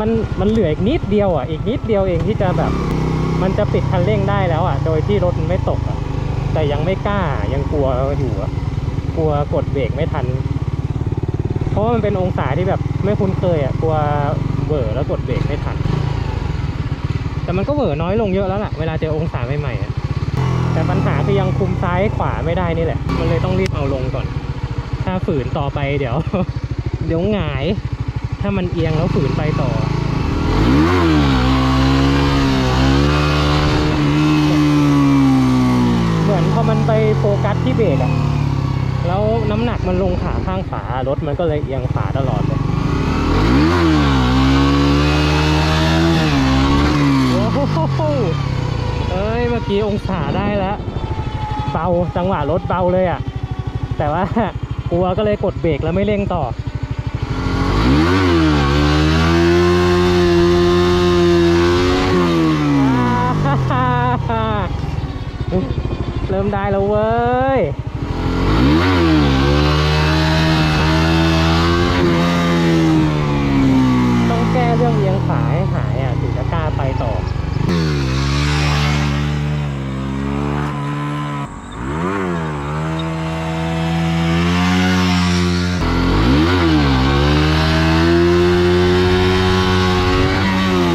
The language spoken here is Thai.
มันมันเหลืออีกนิดเดียวอะ อีกนิดเดียวเองที่จะแบบ มันจะปิดคันเร่งได้แล้วอะ โดยที่รถมันไม่ตกอะ แต่ยังไม่กล้ายังกลัวอยู่อะ กลัวกดเบรกไม่ทัน เพราะว่ามันเป็นองศาที่แบบไม่คุ้นเคยอะ กลัวเบอร์แล้วกดเบรกไม่ทัน แต่มันก็เหวอน้อยลงเยอะแล้วล่ะ เวลาเจอองศาใหม่ๆอะแต่ปัญหาคือยังคุมซ้ายขวาไม่ได้นี่แหละ มันเลยต้องรีบเอาลงก่อน ถ้าฝืนต่อไปเดี๋ยว เดี๋ยวหงาย ถ้ามันเอียงแล้วฝืนไปต่อเหมือนพอมันไปโฟกัสที่เบรกอะแล้วน้ำหนักมันลงขาข้างขวารถมันก็เลยเอียงขาตลอดเลยโอ้โหเอ้ยเมื่อกี้องศาได้แล้วเบาจังหวะรถเบาเลยอะ่ะ แต่ว่ากลัวก็เลยกดเบรกแล้วไม่เร่งต่อ เริ่มได้แล้วเว้ยต้องแก้เรื่องเลี้ยงสาให้หายอะถึงจะกล้าไปต่อ